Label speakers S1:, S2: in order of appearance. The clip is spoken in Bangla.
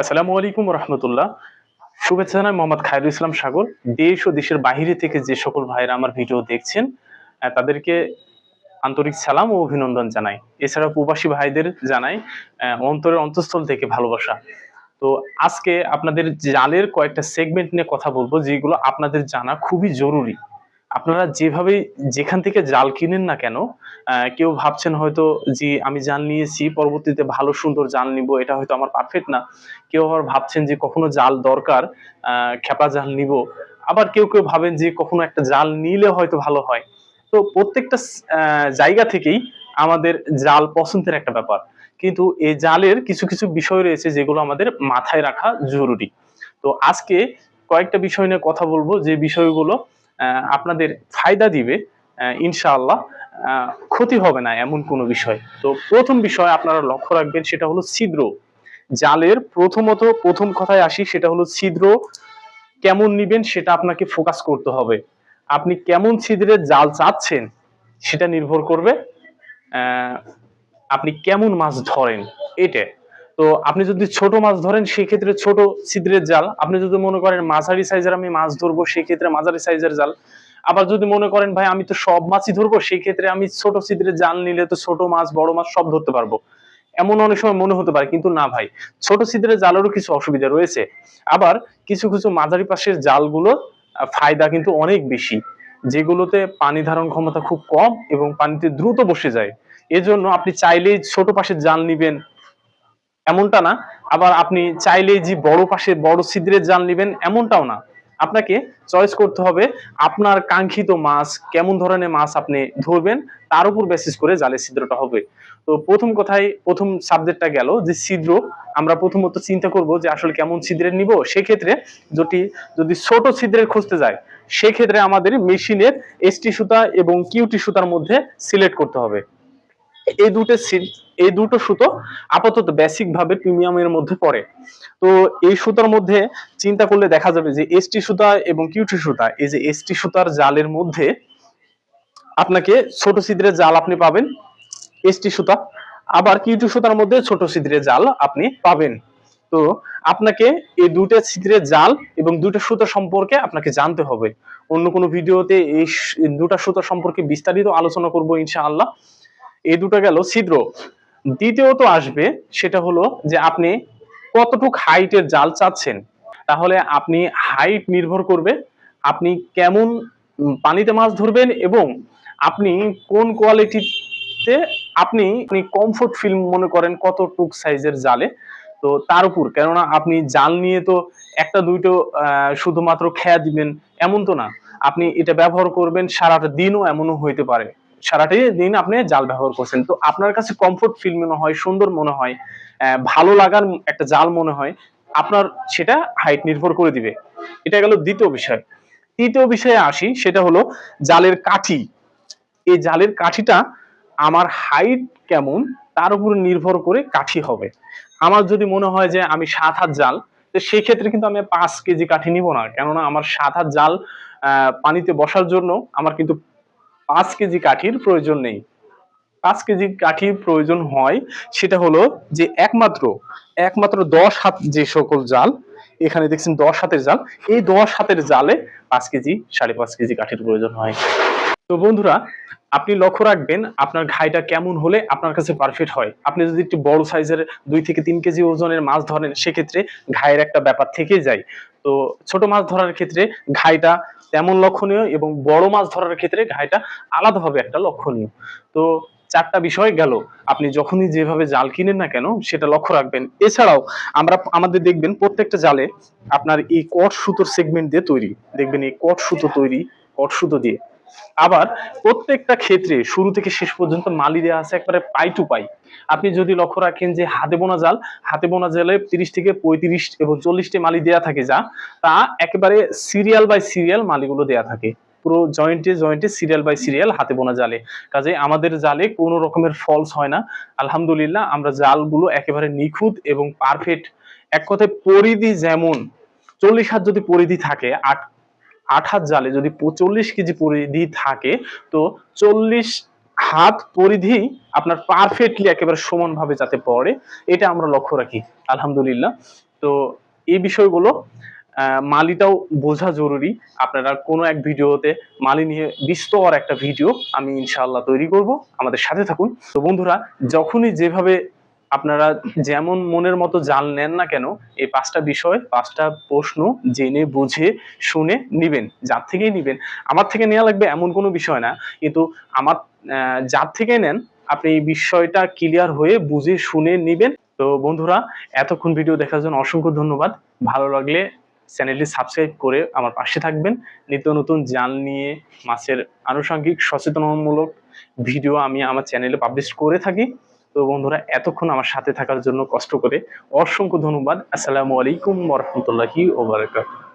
S1: আসসালামু আলাইকুম রহমতুল্লাহ শুভেচ্ছা জানাই মোহাম্মদ খায়রুল ইসলাম সাগর। দেশ ও দেশের বাইরে থেকে যে সকল ভাইরা আমার ভিডিও দেখছেন তাদেরকে আন্তরিক সালাম ও অভিনন্দন জানাই। এছাড়া প্রবাসী ভাইদের জানাই অন্তরের অন্তঃস্থল থেকে ভালোবাসা। তো আজকে আপনাদের জালের কয়েকটা সেগমেন্ট নিয়ে কথা বলব যেগুলো আপনাদের জানা খুবই জরুরি। আপনারা যেভাবে যেখান থেকে জাল কিনেন না কেন কেউ ভাবছেন হয়তো যে আমি জাল নিয়েছি, পরবর্তীতে ভালো সুন্দর জাল নিব, এটা হয়তো আমার পারফেক্ট না। কেউ আবার ভাবছেন যে কখনো জাল দরকার খেপা জাল নিব। আবার কেউ কেউ ভাবেন যে কখনো একটা জাল নিলে হয়তো ভালো হয়। তো প্রত্যেকটা জায়গা থেকেই আমাদের জাল পছন্দের একটা ব্যাপার। কিন্তু এই জালের কিছু কিছু বিষয় রয়েছে যেগুলো আমাদের মাথায় রাখা জরুরি। তো আজকে কয়েকটা বিষয় নিয়ে কথা বলব। যে বিষয়গুলো আপনাদের ফায়দা দিবে ইনশাআল্লাহ ক্ষতি হবে না এমন কোনো বিষয়। তো প্রথম বিষয় আপনারা লক্ষ্য রাখবেন, সেটা হলো ছিদ্র। জালের প্রথমত প্রথম কথায় আসি, সেটা হলো ছিদ্র কেমন নিবেন সেটা আপনাকে ফোকাস করতে হবে। আপনি কেমন ছিদ্রের জাল চাচ্ছেন সেটা নির্ভর করবে আপনি কেমন মাছ ধরেন, এটা। তো আপনি যদি ছোট মাছ ধরেন, সেক্ষেত্রে ছোট ছিদ্রের জাল। আপনি যদি মনে করেন মাঝারি সাইজের আমি মাছ ধরবো, সেক্ষেত্রে মাঝারি সাইজের জাল। আবার যদি মনে করেন, ভাই, আমি তো সব মাছই ধরবো সেই ক্ষেত্রে আমি ছোট ছিদ্রের জাল নিলে তো ছোট মাছ, বড় মাছ সব ধরতে পারব। এমন অনেক সময় মনে হতে পারে, কিন্তু না, ভাই। ছোট ছিদ্রের জালেরও কিছু অসুবিধা রয়েছে। আবার কিছু কিছু মাঝারি পাশের জালগুলো ফায়দা কিন্তু অনেক বেশি, যেগুলোতে পানি ধারণ ক্ষমতা খুব কম এবং পানিতে দ্রুত বসে যায়। এজন্য আপনি চাইলেই ছোট পাশের জাল নিবেন এমনটা না। আবার আপনি চাইলেই যে বড় পাশে বড় ছিদ্রের জাল নেবেন এমনটাও না। আপনাকে চয়েস করতে হবে আপনার কাঙ্ক্ষিত মাছ, কেমন ধরনের মাছ আপনি ধরবেন, তার উপর বেসিস করে জালের ছিদ্রটা হবে। তো প্রথম কথায় প্রথম সাবজেক্টটা গেল যে ছিদ্র। আমরা প্রথমত চিন্তা করব যে আসলে কেমন ছিদ্রের নিব। সেক্ষেত্রে যদি যদি ছোট ছিদ্রের খুঁজতে যায়, সেক্ষেত্রে আমাদের মেশিনের এসটি সুতা এবং কিউটি সুতার মধ্যে সিলেক্ট করতে হবে। এই দুটো এই দুটো সুতো আপাতত বেসিক ভাবে প্রিমিয়ামের মধ্যে পড়ে। তো এই সুতার মধ্যে চিন্তা করলে দেখা যাবে যে এসটি সুতা এবং কিউটি সুতা, এই যে এসটি সুতার জালের মধ্যে আপনাকে ছোট ছিদ্রের জাল আপনি পাবেন এসটি সুতা। আবার কিউটি সুতার মধ্যে ছোট ছিদ্রের জাল আপনি পাবেন। তো আপনাকে এই দুটো ছিদ্রের জাল এবং দুটো সুতা সম্পর্কে আপনাকে জানতে হবে। অন্য কোনো ভিডিওতে এই দুটা সুতা সম্পর্কে বিস্তারিত আলোচনা করব ইনশাআল্লাহ। এই দুটো গেল ছিদ্র। দ্বিতীয়ত আসবে সেটা হলো যে আপনি কতটুক হাইটের জাল চাচ্ছেন, তাহলে আপনি হাইট নির্ভর করবে আপনি কেমন পানিতে মাছ ধরবেন এবং আপনি কোন কোয়ালিটিতে আপনি আপনি কমফোর্ট ফিল মনে করেন কতটুক সাইজের জালে। তো তার উপর, কেননা আপনি জাল নিয়ে তো একটা, দুইটো শুধুমাত্র খেয়া দিবেন, এমন তো না। আপনি এটা ব্যবহার করবেন সারাটা দিনও এমনও হইতে পারে। সারাটাই দিন আপনি জাল ব্যবহার করছেন। তো আপনার কাছে কমফোর্ট ফিল মনে হয়, সুন্দর মনে হয় ভালো লাগার একটা জাল মনে হয়, আপনার সেটা হাইট নির্ভর করে দিবে। এটা গেল দ্বিতীয় বিষয়। তৃতীয় বিষয়ে আসি, সেটা হলো জালের কাঠি। এই জালের কাঠিটা আমার হাইট কেমন, তার উপর নির্ভর করে কাঠি হবে। আমার যদি মনে হয় যে আমি সাত হাত জাল, তো সেই ক্ষেত্রে কিন্তু আমি পাঁচ কেজি কাঠি নিব না। কেননা আমার সাত হাত জাল পানিতে বসার জন্য আমার কিন্তু পাঁচ কেজি কাঠির প্রয়োজন নেই। পাঁচ কেজি কাঠির প্রয়োজন হয় সেটা হলো যে একমাত্র একমাত্র দশ হাত যে সকল জাল, এখানে দেখছেন দশ হাতের জাল, এই দশ হাতের জালে পাঁচ কেজি, সাড়ে পাঁচ কেজি কাঠির প্রয়োজন হয়। তো বন্ধুরা, আপনি লক্ষ্য রাখবেন আপনার ঘাইটা কেমন হলে আপনার কাছে পারফেক্ট হয়। আপনি যদি একটু বড় সাইজের দুই থেকে তিন কেজি ওজনের মাছ ধরেন, সেক্ষেত্রে ঘায়ের একটা ব্যাপার থেকে যায়। তো ছোট মাছ ধরার ক্ষেত্রে ঘাইটা তেমন লক্ষণীয় এবং বড় মাছ ধরার ক্ষেত্রে ঘাইটা আলাদাভাবে একটা লক্ষণীয়। তো চারটা বিষয় গেল। আপনি যখনই যেভাবে জাল কিনেন না কেন, সেটা লক্ষ্য রাখবেন। এছাড়াও আমরা আমাদের দেখবেন প্রত্যেকটা জালে আপনার এই কট সুতোর সেগমেন্ট দিয়ে তৈরি। দেখবেন এই কট সুতো তৈরি, কট সুতো দিয়ে। আবার প্রত্যেকটা ক্ষেত্রে শুরু থেকে শেষ পর্যন্ত মালি দেওয়া আছে একবারে পাই টু পাই। আপনি যদি লক্ষ্য রাখেন যে হাতে বোনা জাল, হাতে বোনা জালে তিরিশ থেকে পঁয়ত্রিশ এবং চল্লিশটি মালি দেয়া থাকে যা, তা একেবারে সিরিয়াল বাই সিরিয়াল মালিগুলো দেয়া থাকে। পুরো জয়েন্টে জয়েন্টে সিরিয়াল বাই সিরিয়াল হাতে বোনা জালে। কাজে আমাদের জালে কোনো রকমের ফলস হয় না। আলহামদুলিল্লাহ আমরা জালগুলো একেবারে নিখুঁত এবং পারফেক্ট এক কথায় পরিধি যেমন, চল্লিশ হাত যদি পরিধি থাকে, আট হাত জালে যদি চল্লিশ কেজি পরিধি থাকে, তো চল্লিশ হাত পরিধি আপনার পারফেক্টলি একেবারে সমানভাবে যাতে পড়ে, এটা আমরা লক্ষ্য রাখি, আলহামদুলিল্লাহ। তো এই বিষয়গুলো মালিটাও বোঝা জরুরি। আপনারা কোনো এক ভিডিওতে মালি নিয়ে বিস্তর একটা ভিডিও আমি ইনশাআল্লাহ তৈরি করব। আমাদের সাথে থাকুন। তো বন্ধুরা, যখনই যেভাবে আপনারা যেমন মনের মতো জাল নেন না কেন, এই পাঁচটা বিষয়, পাঁচটা প্রশ্ন জেনে, বুঝে, শুনে নিবেন, যার থেকেই নিবেন। আমার থেকে নেওয়া লাগবে এমন কোনো বিষয় না, কিন্তু আমার যার থেকে নেন, আপনি এই বিষয়টা ক্লিয়ার হয়ে বুঝে, শুনে নিবেন। তো বন্ধুরা, এতক্ষণ ভিডিও দেখার জন্য অসংখ্য ধন্যবাদ। ভালো লাগলে চ্যানেলটি সাবস্ক্রাইব করে আমার পাশে থাকবেন। নিত্য নতুন জাল নিয়ে মাছের আনুষঙ্গিক সচেতনমূলক ভিডিও আমি আমার চ্যানেলে পাবলিশ করে থাকি। তো বন্ধুরা, এতক্ষণ আমার সাথে থাকার জন্য কষ্ট করে অসংখ্য ধন্যবাদ। আসসালামু আলাইকুম ওরহমতুল্লাহি ওবারাকাতুহু